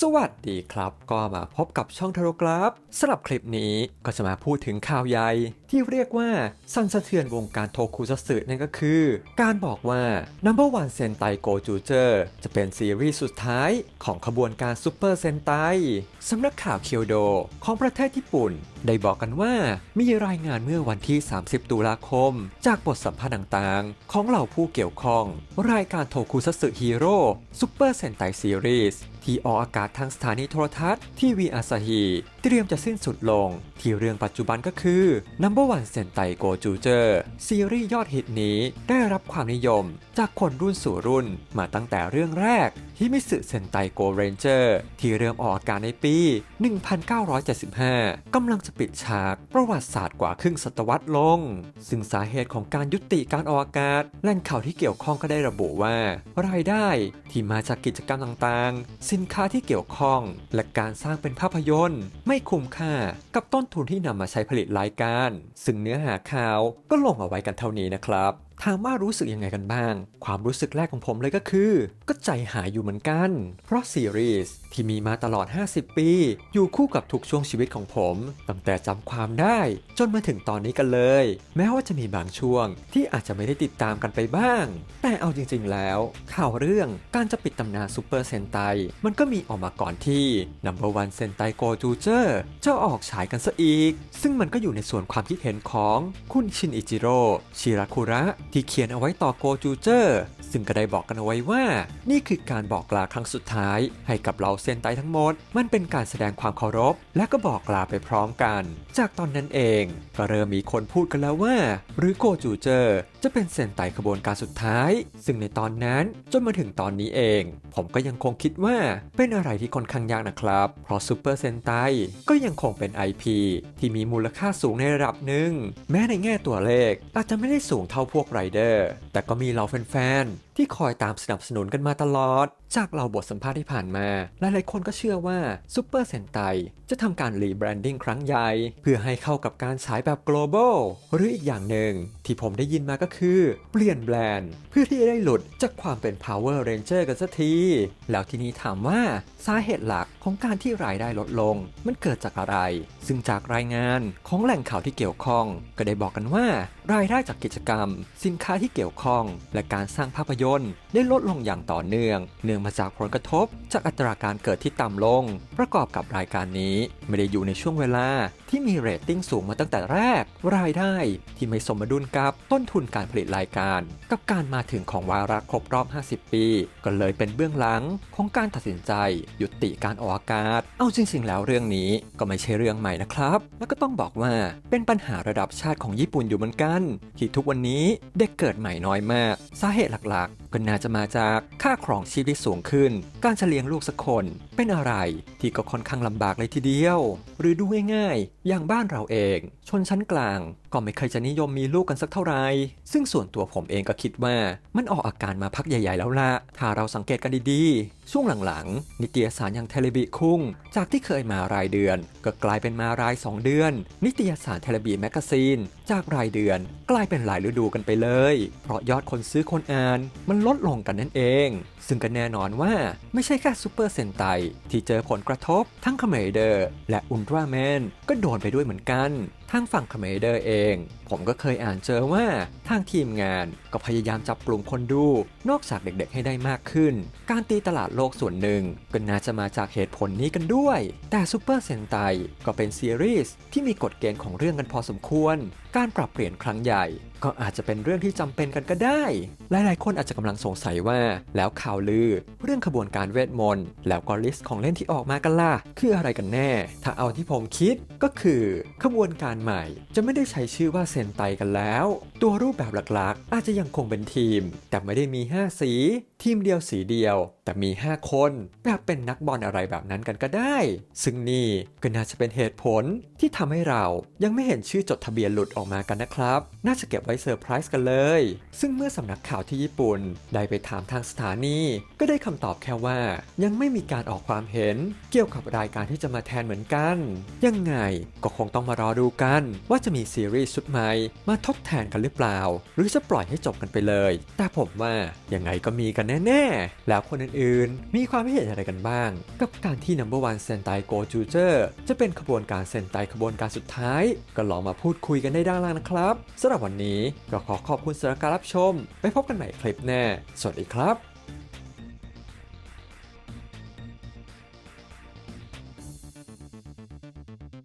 สวัสดีครับ ก็มาพบกับช่องทารกราฟสำหรับคลิปนี้ก็จะมาพูดถึงข่าวใหญ่ ที่เรียกว่าสั่นสะเทือนวงการโทคุซัตสึนั่นก็คือ การบอกว่า Number One Sentai Go j u j e r จะเป็นซีรีส์สุดท้ายของขบวนการซูเปอร์เซนไตสำนักข่าวเคียวโดของประเทศญี่ปุ่น ได้บอกกันว่ามีรายงานเมื่อวันที่ 30 ตุลาคม จากบทสัมภาษณ์ต่างๆ ของเหล่าผู้เกี่ยวข้อง รายการโทคุซัตสึฮีโร่ซูเปอร์เซนไตซีรีส์ที่ออกอากาศทางสถานีโทรทัศน์ทีวีอาซาฮีเตรียมจะสิ้นสุดลง ที่เรื่องปัจจุบันก็คือ Number One Sentai Go j u j e r ซีรีส์ยอดฮิตนี้ได้รับความนิยมจากคนรุ่นสู่รุ่นมาตั้งแต่เรื่องแรกฮิมิสึเซนไตโกเรนเจอร์ที่เริ่มออกอากาศในปี 1975 กำลังจะปิดฉากประวัติศาสตร์กว่าครึ่งศตวรรษลง ซึ่งสาเหตุของการยุติการออกอากาศแหล่งข่าวที่เกี่ยวข้องก็ได้ระบุว่า รายได้ที่มาจากกิจกรรมต่างๆ สินค้าที่เกี่ยวข้อง และการสร้างเป็นภาพยนตร์ ไม่คุ้มค่ากับต้นทุนที่นำมาใช้ผลิตรายการซึ่งเนื้อหาข่าวก็ลงเอาไว้กันเท่านี้นะครับ ถามว่ารู้สึกยังไงกันบ้าง ความรู้สึกแรกของผมเลยก็คือ ก็ใจหายอยู่เหมือนกัน เพราะซีรีส์ที่มีมาตลอด 50 ปี อยู่คู่กับทุกช่วงชีวิตของผม ตั้งแต่จำความได้ จนมาถึงตอนนี้กันเลย แม้ว่าจะมีบางช่วงที่อาจจะไม่ได้ติดตามกันไปบ้าง แต่เอาจริงๆแล้ว ข่าวเรื่องการจะปิดตำนานซูเปอร์เซนไตมันก็มีออกมาก่อนที่ Number One Sentai Go j u j e r จะออกฉายกันซะอีก ซึ่งมันก็อยู่ในส่วนความคิดเห็นของคุณชินอิจิโร่ชิราคุระที่เขียนเอาไว้ต่อโกจูเจอร์ ซึ่งก็ได้บอกกันเอาไว้ว่า นี่คือการบอกลาครั้งสุดท้าย ให้กับเราเซนไตทั้งหมด มันเป็นการแสดงความเคารพ และก็บอกลาไปพร้อมกัน จากตอนนั้นเอง ก็เริ่มมีคนพูดกันแล้วว่า หรือโกจูเจอร์ จะเป็นเซนไตขบวนการสุดท้าย ซึ่งในตอนนั้นจนมาถึงตอนนี้เอง ผมก็ยังคงคิดว่าเป็นอะไรที่ค่อนข้างยากนะครับ เพราะซูเปอร์เซนไตก็ยังคงเป็น IP ที่มีมูลค่าสูงในระดับหนึ่ง แม้ในแง่ตัวเลขอาจจะไม่ได้สูงเท่าพวกไรเดอร์ แต่ก็มีเราแฟนๆที่คอยตามสนับสนุนกันมาตลอด จากเราบทสัมภาษณ์ที่ผ่านมา หลายๆคนก็เชื่อว่าซูเปอร์เซนไตจะทำการรีแบรนดิ้งครั้งใหญ่ เพื่อให้เข้ากับการฉายแบบ global หรืออีกอย่างหนึ่ง ที่ผมได้ยินมาก็คือ เปลี่ยนแบรนด์ เพื่อที่จะได้หลุดจากความเป็น Power Ranger กันสักที แล้วทีนี้ถามว่าสาเหตุหลักของการที่รายได้ลดลง มันเกิดจากอะไร ซึ่งจากรายงานของแหล่งข่าวที่เกี่ยวข้อง ก็ได้บอกกันว่ารายได้จากกิจกรรม สินค้าที่เกี่ยวข้อง และการสร้างภาพยนตร์ได้ลดลงอย่างต่อเนื่อง เนื่องมาจากผลกระทบ จากอัตราการเกิดที่ต่ำลง ประกอบกับรายการนี้ไม่ได้อยู่ในช่วงเวลาที่มีเรตติ้งสูงมาตั้งแต่แรก รายได้ที่ไม่สมดุลกับต้นทุนการผลิตรายการ กับการมาถึงของวาระครบรอบ 50 ปี ก็เลยเป็นเบื้องหลังของการตัดสินใจ ยุติการออกอากาศ เอาจริงๆแล้วเรื่องนี้ก็ไม่ใช่เรื่องใหม่นะครับ แล้วก็ต้องบอกว่าเป็นปัญหาระดับชาติของญี่ปุ่นอยู่เหมือนกัน ที่ทุกวันนี้เด็กเกิดใหม่น้อยมาก สาเหตุหลักๆ ก็น่าจะมาจากค่าครองชีพที่สูงขึ้น การเฉลี้ยงลูกสักคนเป็นอะไรที่ก็ค่อนข้างลำบากเลยทีเดียว หรือดูง่ายๆ อย่างบ้านเราเอง ชนชั้นกลาง ก็ไม่เคยจะนิยมมีลูกกันสักเท่าไหร่ ซึ่งส่วนตัวผมเองก็คิดว่ามันออกอาการมาพักใหญ่ๆแล้วละถ้าเราสังเกตกันดีๆ ช่วงหลังๆ นิตยสารอย่างเทเลบิคุ้ง จากที่เคยมารายเดือน ก็กลายเป็นมาราย 2 เดือน นิตยสารเทเลบีแมกกาซีน จากรายเดือน กลายเป็นรายฤดูกันไปเลย เพราะยอดคนซื้อคนอ่านมันลดลงกันนั่นเอง ซึ่งก็แน่นอนว่าไม่ใช่แค่ซูเปอร์เซนไตที่เจอผลกระทบทั้งคาเมเดอร์และอุลตร้าแมนก็โดนไปด้วยเหมือนกันทางฝั่งคาเมเดอร์เองผมก็เคยอ่านเจอว่าทางทีมงานก็พยายามจับกลุ่มคนดู นอกจากเด็กๆให้ได้มากขึ้น การตีตลาดโลกส่วนหนึ่งก็น่าจะมาจากเหตุผลนี้กันด้วย แต่ซูเปอร์เซนไตก็เป็นซีรีส์ที่มีกฎเกณฑ์ของเรื่องกันพอสมควร การปรับเปลี่ยนครั้งใหญ่ ก็อาจจะเป็นเรื่องที่จำเป็นกันก็ได้ หลายๆ คนอาจจะกำลังสงสัยว่า แล้วข่าวลือ เรื่องขบวนการเวทมนต์แล้วก็ลิสต์ของเล่นที่ออกมากันล่ะคืออะไรกันแน่ ถ้าเอาที่ผมคิดก็คือ ขบวนการใหม่ จะไม่ได้ใช้ชื่อว่าเซนไตกันแล้ว ตัวรูปแบบหลักๆ อาจจะยังคงเป็นทีม แต่ไม่ได้มี 5 สี ทีมเดียวสีเดียวแต่มี 5 คนแบบเป็นนักบอลอะไรแบบนั้นกันก็ได้ ซึ่งนี่ก็น่าจะเป็นเหตุผลที่ทำให้เรายังไม่เห็นชื่อจดทะเบียนหลุดออกมากันนะครับ น่าจะเก็บไว้เซอร์ไพรส์กันเลย ซึ่งเมื่อสำนักข่าวที่ญี่ปุ่นได้ไปถามทางสถานี ก็ได้คำตอบแค่ว่า ยังไม่มีการออกความเห็นเกี่ยวกับรายการที่จะมาแทนเหมือนกัน ยังไงก็คงต้องมารอดูกัน ว่าจะมีซีรีส์ชุดใหม่มาทดแทนกันหรือเปล่า หรือจะปล่อยให้จบกันไปเลย แต่ผมว่ายังไงก็มีกันแน่ ๆ แล้วคนอื่นอื่นๆ มีความคิเห็นอะไรกันบ้าง กับการที่ Number One Sentai Go j u j e r จะเป็นขบวนการเซนไตขบวนการสุดท้าย ก็ลองมาพูดคุยกันได้ด้านล่างนะครับสำหรับวันนี้ก็ขอขอบคุณสำหรับการรับชม ไปพบกันใหม่คลิปแน่ สวัสดีครับ